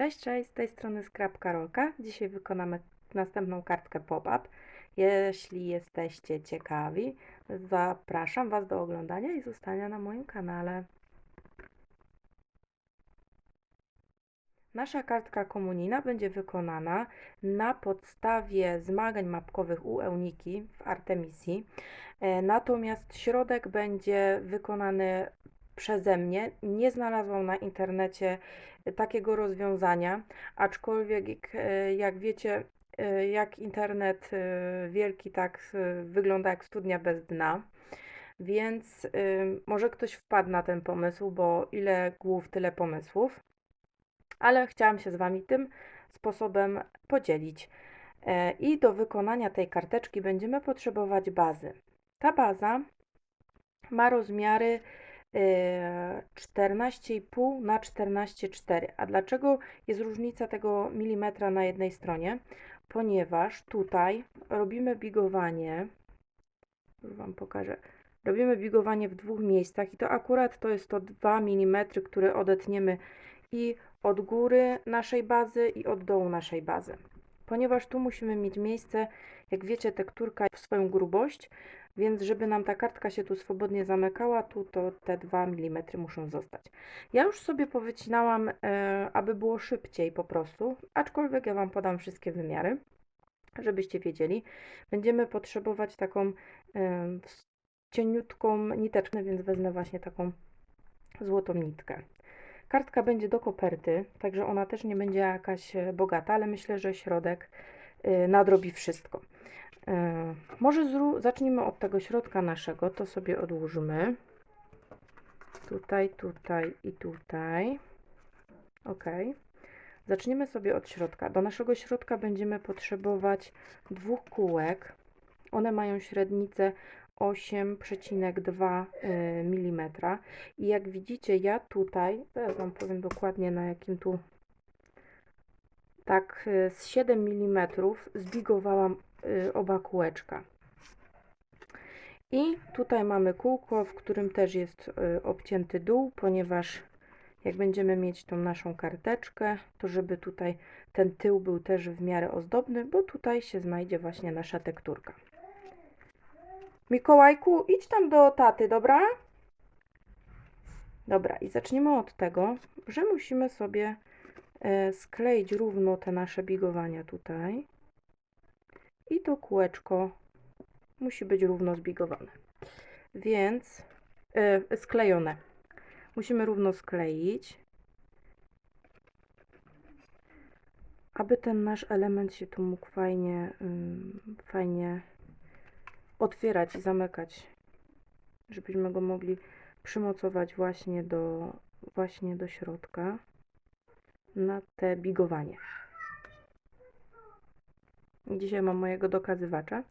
Cześć, cześć, z tej strony Scrap Karolka. Dzisiaj wykonamy następną kartkę pop-up. Jeśli jesteście ciekawi, zapraszam Was do oglądania i zostania na moim kanale. Nasza kartka komunijna będzie wykonana na podstawie zmagań mapkowych u Euniki w Artemisji. E, Natomiast środek będzie wykonany przeze mnie. Nie znalazłam na internecie takiego rozwiązania, aczkolwiek jak, e, jak wiecie, e, jak internet e, wielki, tak e, wygląda jak studnia bez dna. Więc może ktoś wpadł na ten pomysł, bo ile głów, tyle pomysłów. Ale chciałam się z Wami tym sposobem podzielić. E, I do wykonania tej karteczki będziemy potrzebować bazy. Ta baza ma rozmiary e, 14,5 na 14,4. A dlaczego jest różnica tego milimetra na jednej stronie? Ponieważ tutaj robimy bigowanie. Już Wam pokażę. Robimy bigowanie w dwóch miejscach i to akurat to jest to 2 mm, które odetniemy i od góry naszej bazy i od dołu naszej bazy. Ponieważ tu musimy mieć miejsce, jak wiecie, tekturka w swoją grubość, więc żeby nam ta kartka się tu swobodnie zamykała, tu to te 2 mm muszą zostać. Ja już sobie powycinałam, e, aby było szybciej po prostu, aczkolwiek ja Wam podam wszystkie wymiary, żebyście wiedzieli. Będziemy potrzebować taką e, cieniutką niteczkę, więc wezmę właśnie taką złotą nitkę. Kartka będzie do koperty, także ona też nie będzie jakaś e, bogata, ale myślę, że środek nadrobi wszystko. Y, Może zacznijmy od tego środka naszego, to sobie odłóżmy. Tutaj, tutaj i tutaj. Ok. Zaczniemy sobie od środka. Do naszego środka będziemy potrzebować dwóch kółek. One mają średnicę 8,2 mm. I jak widzicie, ja tutaj, teraz Wam powiem dokładnie na jakim tu, tak y, z 7 mm zbigowałam y, oba kółeczka. I tutaj mamy kółko, w którym też jest y, obcięty dół, ponieważ jak będziemy mieć tą naszą karteczkę, to żeby tutaj ten tył był też w miarę ozdobny, bo tutaj się znajdzie właśnie nasza tekturka. Mikołajku, idź tam do taty, dobra? Dobra, i zaczniemy od tego, że musimy sobie e, skleić równo te nasze bigowania tutaj. I to kółeczko musi być równo zbigowane. Więc e, sklejone. Musimy równo skleić, aby ten nasz element się tu mógł fajnie, ym, fajnie otwierać i zamykać, żebyśmy go mogli przymocować właśnie do, właśnie do środka na te bigowanie. Dzisiaj mam mojego dokazywacza.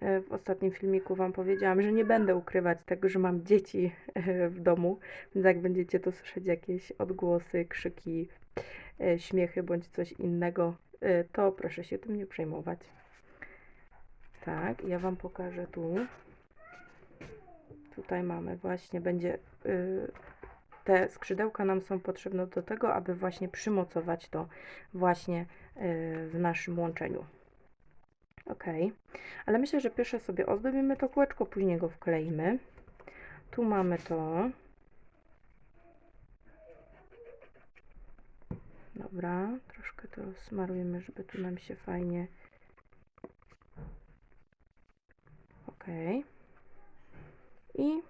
E, W ostatnim filmiku Wam powiedziałam, że nie będę ukrywać tego, że mam dzieci e, w domu, więc jak będziecie to słyszeć jakieś odgłosy, krzyki, e, śmiechy bądź coś innego, to proszę się tym nie przejmować. Tak, ja Wam pokażę tu. Tutaj mamy właśnie, będzie te skrzydełka nam są potrzebne do tego, aby właśnie przymocować to właśnie w naszym łączeniu. Ok, ale myślę, że pierwsze sobie ozdobimy to kółeczko, później go wkleimy. Tu mamy to. Dobra, troszkę to smarujemy, żeby tu nam się fajnie Ok. I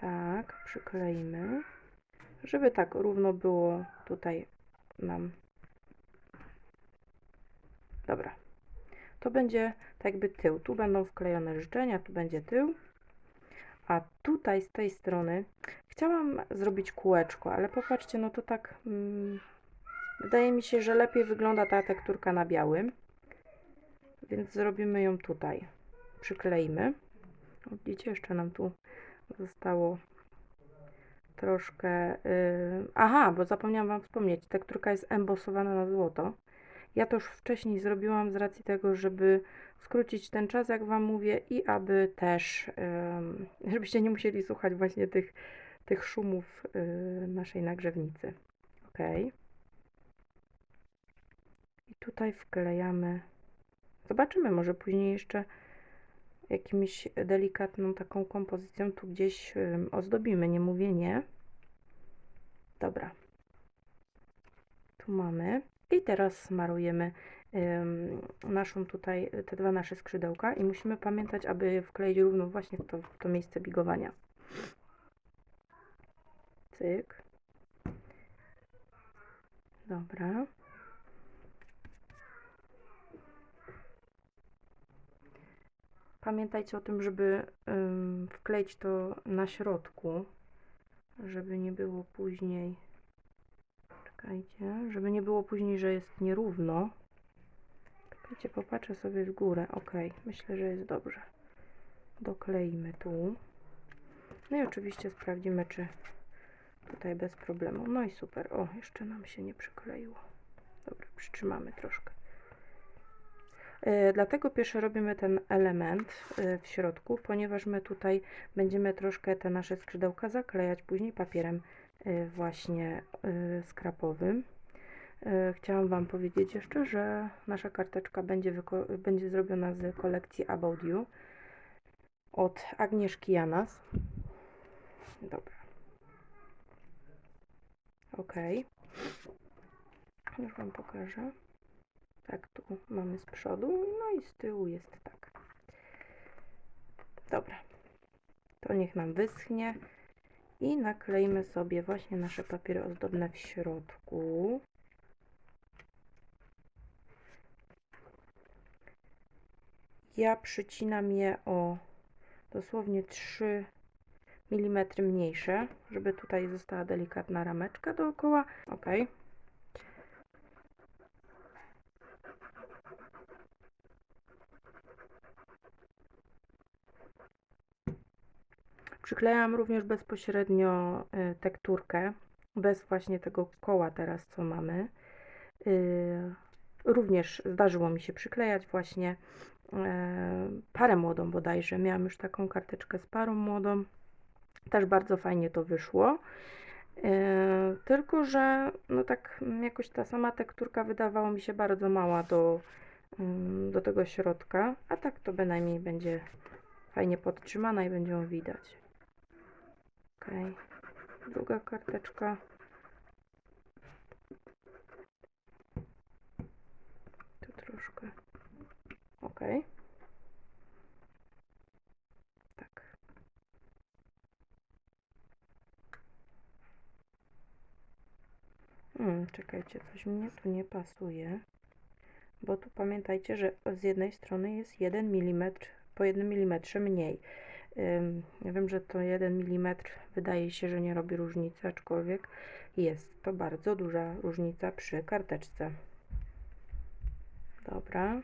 tak, przykleimy, żeby tak równo było tutaj nam. Dobra. To będzie tak jakby tył. Tu będą wklejone życzenia, tu będzie tył. A tutaj z tej strony chciałam zrobić kółeczko, ale popatrzcie, no to tak mm, wydaje mi się, że lepiej wygląda ta tekturka na białym. Więc zrobimy ją tutaj. Przykleimy. O, Widzicie, jeszcze nam tu zostało troszkę. Yy... Aha, bo zapomniałam Wam wspomnieć, tekturka jest embosowana na złoto. Ja to już wcześniej zrobiłam z racji tego, żeby skrócić ten czas, jak Wam mówię, i aby też, em, żebyście nie musieli słuchać właśnie tych, tych szumów y, naszej nagrzewnicy. Ok. I tutaj wklejamy. Zobaczymy, może później jeszcze jakimś delikatną taką kompozycją tu gdzieś ozdobimy, nie mówię nie. Dobra. Tu mamy. I teraz smarujemy naszą tutaj, te dwa nasze skrzydełka i musimy pamiętać, aby wkleić równo właśnie w to, w to miejsce bigowania. Cyk. Dobra. Pamiętajcie o tym, żeby wkleić to na środku, żeby nie było później. Czekajcie, żeby nie było później, że jest nierówno. Czekajcie, popatrzę sobie w górę. Ok, myślę, że jest dobrze. Dokleimy tu. No i oczywiście sprawdzimy, czy tutaj bez problemu. No i super. O, jeszcze nam się nie przykleiło. Dobra, przytrzymamy troszkę. E, Dlatego pierwsze robimy ten element e, w środku, ponieważ my tutaj będziemy troszkę te nasze skrzydełka zaklejać później papierem e, właśnie skrapowym. Chciałam Wam powiedzieć jeszcze, że nasza karteczka będzie, będzie zrobiona z kolekcji About You od Agnieszki Janas. Dobra. Ok. Już Wam pokażę. Tak, tu mamy z przodu, no i z tyłu jest tak. Dobra. To niech nam wyschnie. I naklejmy sobie właśnie nasze papiery ozdobne w środku. Ja przycinam je o dosłownie 3 mm mniejsze, żeby tutaj została delikatna rameczka dookoła. Ok. Przyklejam również bezpośrednio y, tekturkę, bez właśnie tego koła teraz, co mamy. Y, Również zdarzyło mi się przyklejać właśnie e, parę młodą bodajże. Miałam już taką karteczkę z parą młodą. Też bardzo fajnie to wyszło. E, Tylko, że no tak jakoś ta sama tekturka wydawała mi się bardzo mała do, mm, do tego środka, a tak to bynajmniej będzie fajnie podtrzymana i będzie ją widać. Ok. Druga karteczka. Tu troszkę. Ok. Tak. Hmm, czekajcie, coś mnie tu nie pasuje. Bo tu pamiętajcie, że z jednej strony jest 1 mm, po 1 mm mniej. Ja wiem, że to 1 mm wydaje się, że nie robi różnicy, aczkolwiek jest to bardzo duża różnica przy karteczce. Dobra.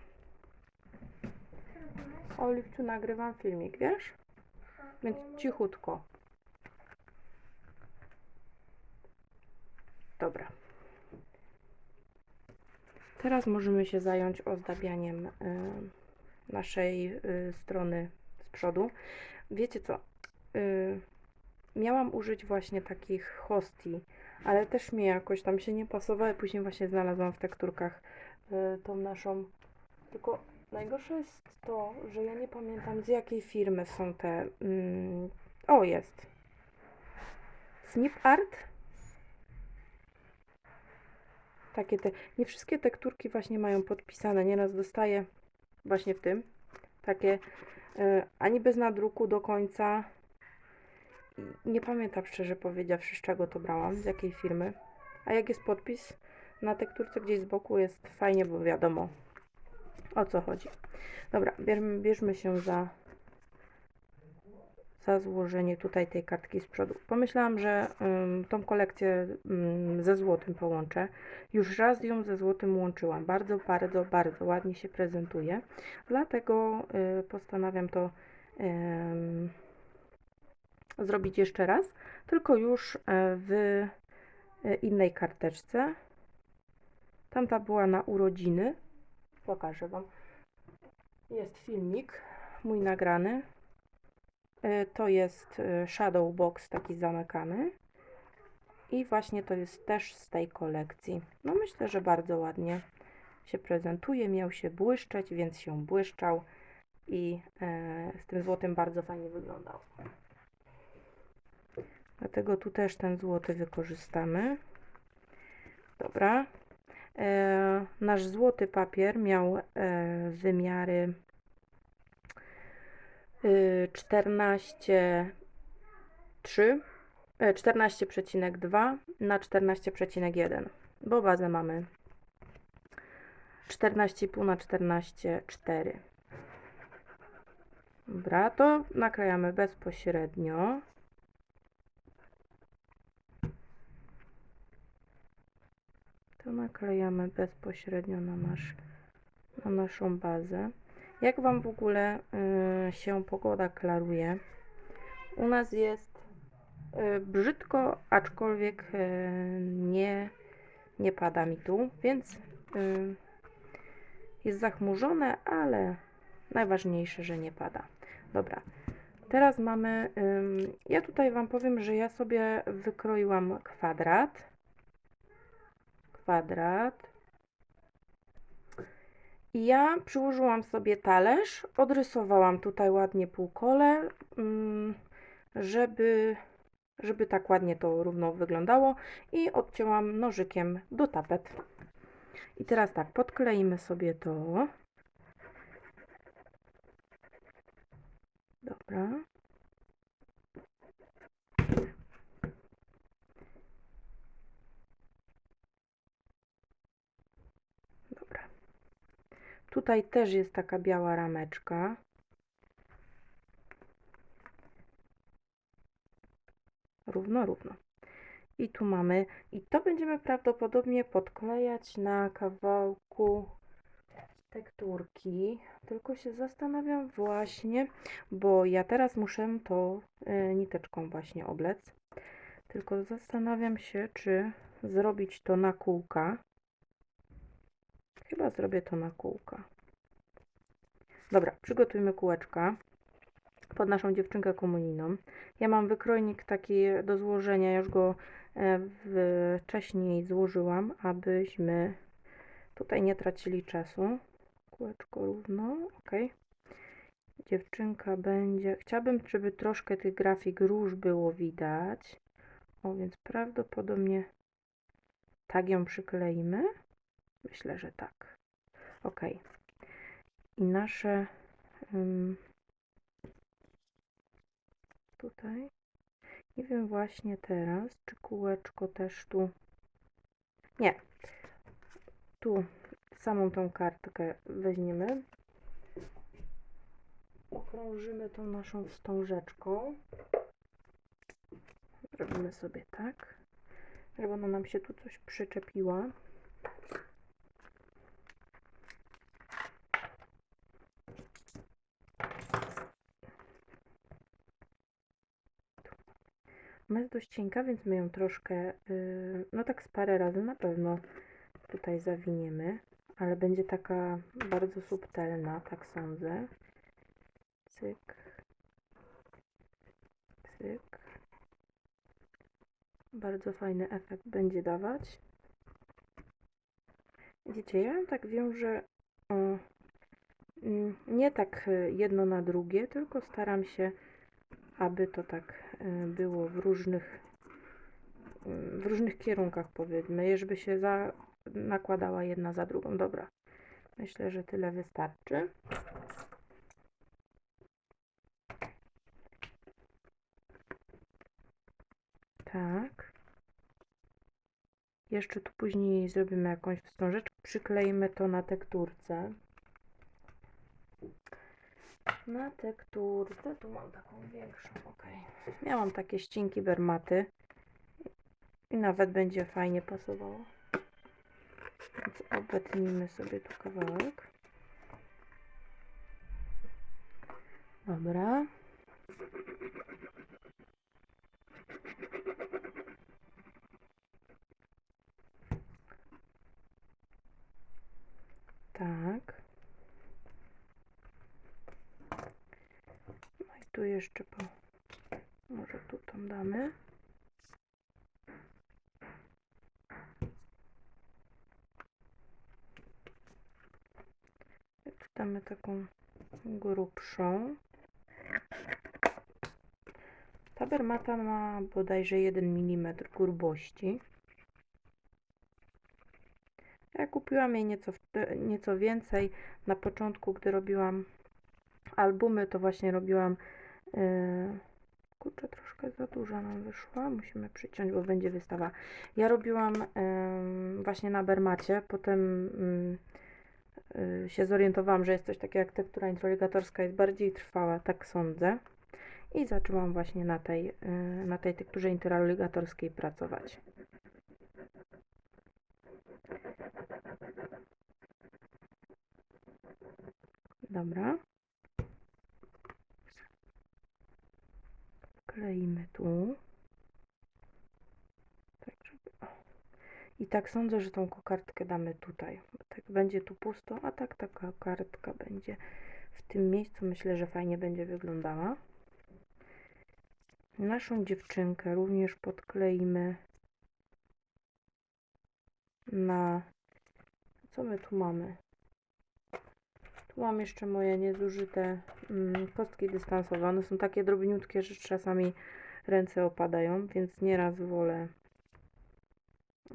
Oliwciu, nagrywam filmik, wiesz? Więc cichutko. Dobra. Teraz możemy się zająć ozdabianiem y, naszej y, strony z przodu. Wiecie co? Y, miałam użyć właśnie takich hostii, ale też mi jakoś tam się nie pasowały. Później właśnie znalazłam w tekturkach y, tą naszą. Tylko najgorsze jest to, że ja nie pamiętam z jakiej firmy są te. Mm, o, jest. Snip Art? Takie te. Nie wszystkie tekturki właśnie mają podpisane. Nieraz dostaję właśnie w tym. Takie ani bez nadruku do końca. Nie pamiętam szczerze powiedziawszy, z czego to brałam, z jakiej firmy. A jak jest podpis na tekturce gdzieś z boku, jest fajnie, bo wiadomo o co chodzi. Dobra, bierzmy, bierzmy się za, za złożenie tutaj tej kartki z przodu. Pomyślałam, że tą kolekcję ze złotym połączę. Już raz ją ze złotym łączyłam. Bardzo, bardzo, bardzo ładnie się prezentuje. Dlatego y, postanawiam to ym, zrobić jeszcze raz, tylko już e, w e, innej karteczce. Tamta była na urodziny. Pokażę Wam. Jest filmik mój nagrany. E, To jest e, Shadow Box taki zamykany. I właśnie to jest też z tej kolekcji. No myślę, że bardzo ładnie się prezentuje. Miał się błyszczeć, więc się błyszczał. I e, z tym złotym bardzo fajnie wyglądał. Dlatego tu też ten złoty wykorzystamy. Dobra. Nasz złoty papier miał wymiary 14,3 e, 14,2 na 14,1, bo bazę mamy 14,5 na 14,4. Dobra, to naklejamy bezpośrednio. To naklejamy bezpośrednio na, nasz, na naszą bazę. Jak Wam w ogóle y, się pogoda klaruje? U nas jest y, brzydko, aczkolwiek y, nie, nie pada mi tu, więc y, jest zachmurzone, ale najważniejsze, że nie pada. Dobra, teraz mamy. ym, ja tutaj Wam powiem, że ja sobie wykroiłam kwadrat. Kwadrat. Ja przyłożyłam sobie talerz, odrysowałam tutaj ładnie półkole, ym, żeby, żeby tak ładnie to równo wyglądało i odcięłam nożykiem do tapet. I teraz tak, podkleimy sobie to. Dobra. Tutaj też jest taka biała rameczka. Równo, równo. I tu mamy, i to będziemy prawdopodobnie podklejać na kawałku tekturki. Tylko się zastanawiam właśnie, bo ja teraz muszę to y, niteczką właśnie oblec. Tylko zastanawiam się, czy zrobić to na kółka. Chyba zrobię to na kółka. Dobra, przygotujmy kółeczka pod naszą dziewczynkę komunijną. Ja mam wykrojnik taki do złożenia, już go e, wcześniej złożyłam, abyśmy tutaj nie tracili czasu. Kółeczko równo, ok. Dziewczynka będzie. Chciałabym, żeby troszkę tych grafik róż było widać. O, więc prawdopodobnie tak ją przykleimy. Myślę, że tak. Ok. I nasze. ym, tutaj. Nie wiem właśnie teraz, czy kółeczko też tu. Nie. Tu samą tą kartkę weźmiemy. Okrążymy tą naszą wstążeczką. Zrobimy sobie tak, żeby ona nam się tu coś przyczepiła. Ona jest dość cienka, więc my ją troszkę, yy, no tak z parę razy na pewno tutaj zawiniemy, ale będzie taka bardzo subtelna, tak sądzę. Cyk. Cyk. Bardzo fajny efekt będzie dawać. Widzicie, ja tak wiążę o, mm, nie tak y, jedno na drugie, tylko staram się, aby to tak było w różnych w różnych kierunkach powiedzmy, żeby się za, nakładała jedna za drugą. Dobra. Myślę, że tyle wystarczy. Tak. Jeszcze tu później zrobimy jakąś wstążeczkę. Przykleimy to na tekturce. Na tekturce, tu mam taką większą, ok. Miałam takie ścinki bermaty i nawet będzie fajnie pasowało. Więc obetnijmy sobie tu kawałek. Dobra. Jeszcze po... Może tu tam damy. Tu damy taką grubszą. Ta bermata ma bodajże 1 mm grubości. Ja kupiłam jej nieco, nieco więcej. Na początku, gdy robiłam albumy, to właśnie robiłam. Yy, kurczę, troszkę za duża nam wyszła. Musimy przyciąć, bo będzie wystawa. Ja robiłam yy, właśnie na bermacie. Potem yy, się zorientowałam, że jest coś takiego jak tektura introligatorska, jest bardziej trwała, tak sądzę. I zaczęłam właśnie na tej, na tej tekturze interoligatorskiej pracować. Dobra. Kleimy tu. Tak, żeby... I tak sądzę, że tą kokardkę damy tutaj. Tak będzie tu pusto, a tak taka kartka będzie w tym miejscu. Myślę, że fajnie będzie wyglądała. Naszą dziewczynkę również podkleimy na... Co my tu mamy? Tu mam jeszcze moje niezużyte kostki dystansowe. One są takie drobniutkie, że czasami ręce opadają, więc nieraz wolę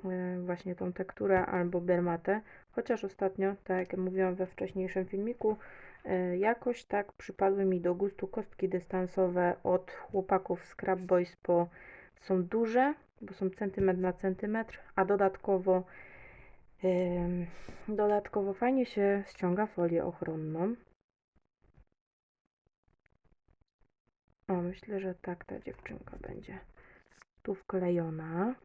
e, właśnie tą tekturę albo bermatę. Chociaż ostatnio, tak jak mówiłam we wcześniejszym filmiku, e, jakoś tak przypadły mi do gustu kostki dystansowe od chłopaków Scrap Boys, bo są duże, bo są centymetr na centymetr, a dodatkowo Dodatkowo fajnie się ściąga folię ochronną. O, myślę, że tak ta dziewczynka będzie tu wklejona.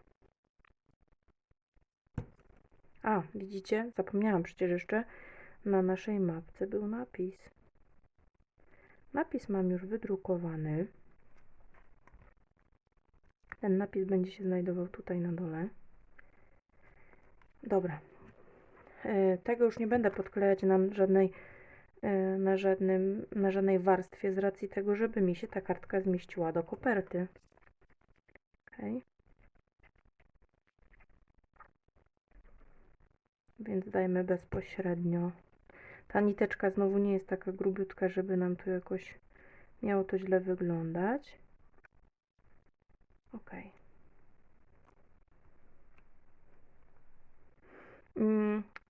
A, widzicie? Zapomniałam przecież jeszcze na naszej mapce był napis. Napis mam już wydrukowany. Ten napis będzie się znajdował tutaj na dole. Dobra. E, Tego już nie będę podklejać na żadnej, na żadnym, na żadnej warstwie z racji tego, żeby mi się ta kartka zmieściła do koperty. Ok. Więc dajmy bezpośrednio. Ta niteczka znowu nie jest taka grubiutka, żeby nam tu jakoś miało to źle wyglądać. Ok. Mm,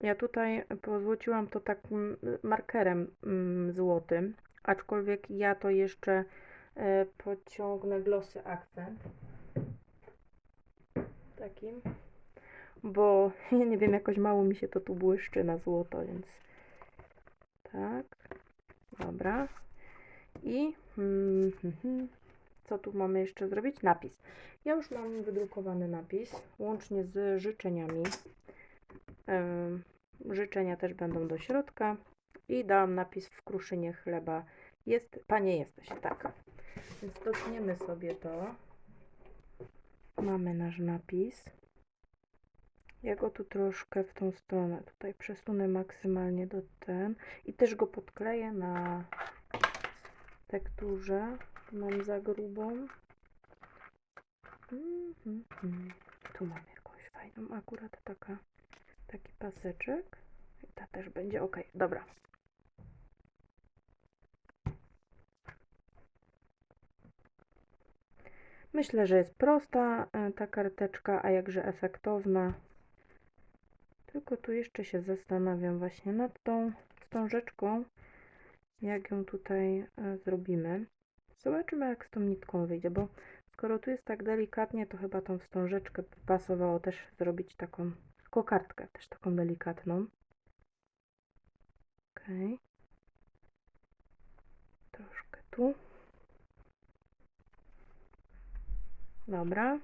Ja tutaj pozłociłam to takim markerem mm, złotym, aczkolwiek ja to jeszcze e, pociągnę glossy akcent. Takim. Bo ja nie wiem, jakoś mało mi się to tu błyszczy na złoto, więc tak. Dobra. I mm, co tu mamy jeszcze zrobić? Napis. Ja już mam wydrukowany napis, łącznie z życzeniami. Życzenia też będą do środka. I dałam napis w kruszynie chleba. Jest, panie jesteś, tak. Więc dotniemy sobie to. Mamy nasz napis. Ja go tu troszkę w tą stronę tutaj przesunę maksymalnie do ten. I też go podkleję na tekturze. Tu mam za grubą. Mhm. Tu mam jakąś fajną, akurat taka taki paseczek. I ta też będzie ok. Dobra. Myślę, że jest prosta e, ta karteczka, a jakże efektowna. Tylko tu jeszcze się zastanawiam właśnie nad tą wstążeczką, jak ją tutaj e, zrobimy. Zobaczymy, jak z tą nitką wyjdzie, bo skoro tu jest tak delikatnie, to chyba tą wstążeczkę pasowało też zrobić taką kokardkę, też taką delikatną. Ok. Troszkę tu. Dobra.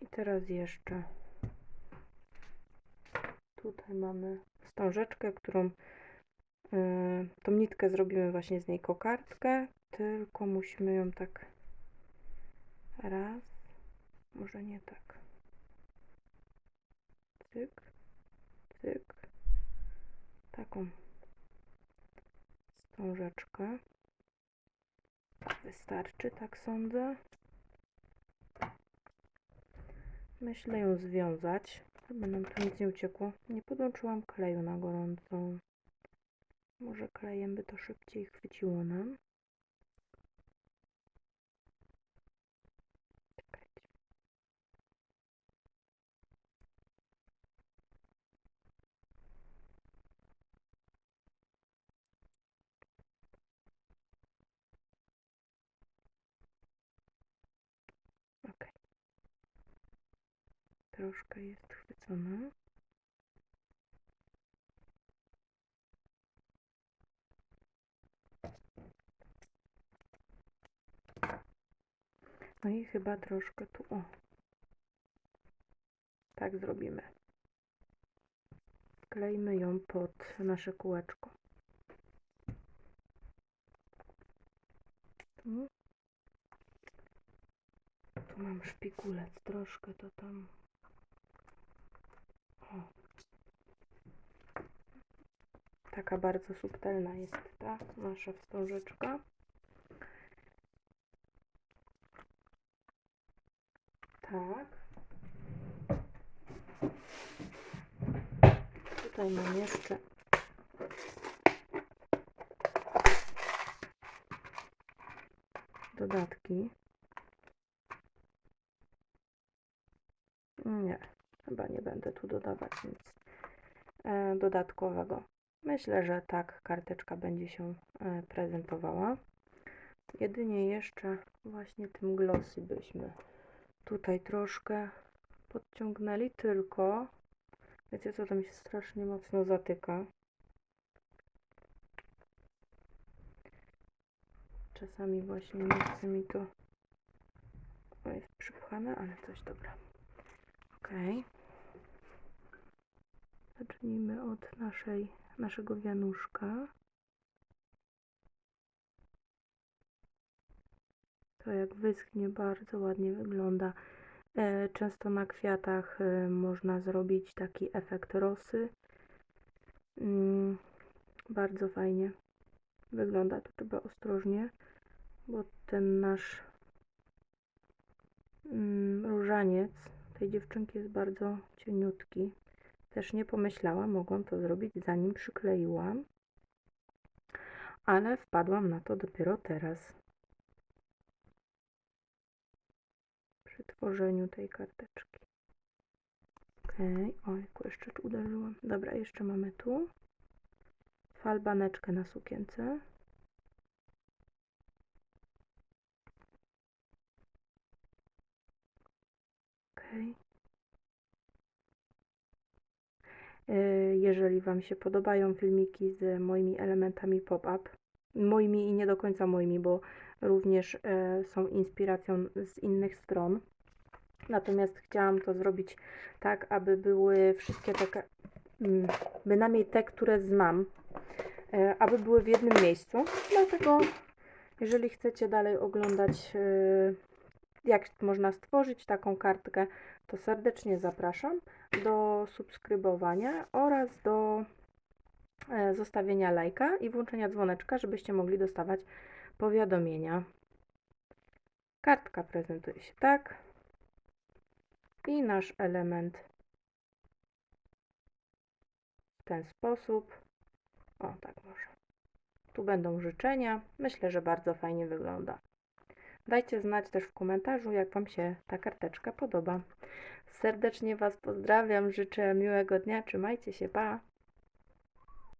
I teraz jeszcze tutaj mamy wstążeczkę, którą yy, tą nitkę zrobimy właśnie z niej kokardkę, tylko musimy ją tak raz, może nie tak. Cyk, cyk. Taką wstążeczkę. wystarczy, tak sądzę. Myślę ją związać, żeby nam tu nic nie uciekło. Nie podłączyłam kleju na gorąco. Może klejem by to szybciej chwyciło nam. Czekajcie. Ok. Troszkę jest chwycona. No i chyba troszkę tu. O. Tak zrobimy. Klejmy ją pod nasze kółeczko. Tu. Tu mam szpikulec troszkę, to tam. Taka bardzo subtelna jest ta nasza wstążeczka. Tak. Tutaj mam jeszcze dodatki. Nie, chyba nie będę tu dodawać nic e, dodatkowego. Myślę, że tak karteczka będzie się e, prezentowała. Jedynie jeszcze właśnie tym glossy byśmy tutaj troszkę podciągnęli, tylko wiecie co, to mi się strasznie mocno zatyka. Czasami właśnie nie chce mi to o, jest przypchane, ale coś dobra. Ok. Zacznijmy od naszej, naszego wianuszka. To jak wyschnie bardzo ładnie wygląda. E, Często na kwiatach e, można zrobić taki efekt rosy. Mm, Bardzo fajnie wygląda. To trzeba ostrożnie, bo ten nasz mm, różaniec tej dziewczynki jest bardzo cieniutki. Też nie pomyślałam, mogłam to zrobić zanim przykleiłam, ale wpadłam na to dopiero teraz. Przy tworzeniu tej karteczki. Ok, ojku, jeszcze tu uderzyłam. Dobra, jeszcze mamy tu falbaneczkę na sukience. Ok. E, Jeżeli Wam się podobają filmiki z moimi elementami pop-up, moimi i nie do końca moimi, bo również e, są inspiracją z innych stron. Natomiast chciałam to zrobić tak, aby były wszystkie takie, mm, bynajmniej te, które znam, e, aby były w jednym miejscu. Dlatego, jeżeli chcecie dalej oglądać, e, jak można stworzyć taką kartkę, to serdecznie zapraszam do subskrybowania oraz do e, zostawienia lajka i włączenia dzwoneczka, żebyście mogli dostawać powiadomienia. Kartka prezentuje się tak. I nasz element w ten sposób. O, tak może. Tu będą życzenia. Myślę, że bardzo fajnie wygląda. Dajcie znać też w komentarzu, jak Wam się ta karteczka podoba. Serdecznie Was pozdrawiam, życzę miłego dnia, trzymajcie się, pa!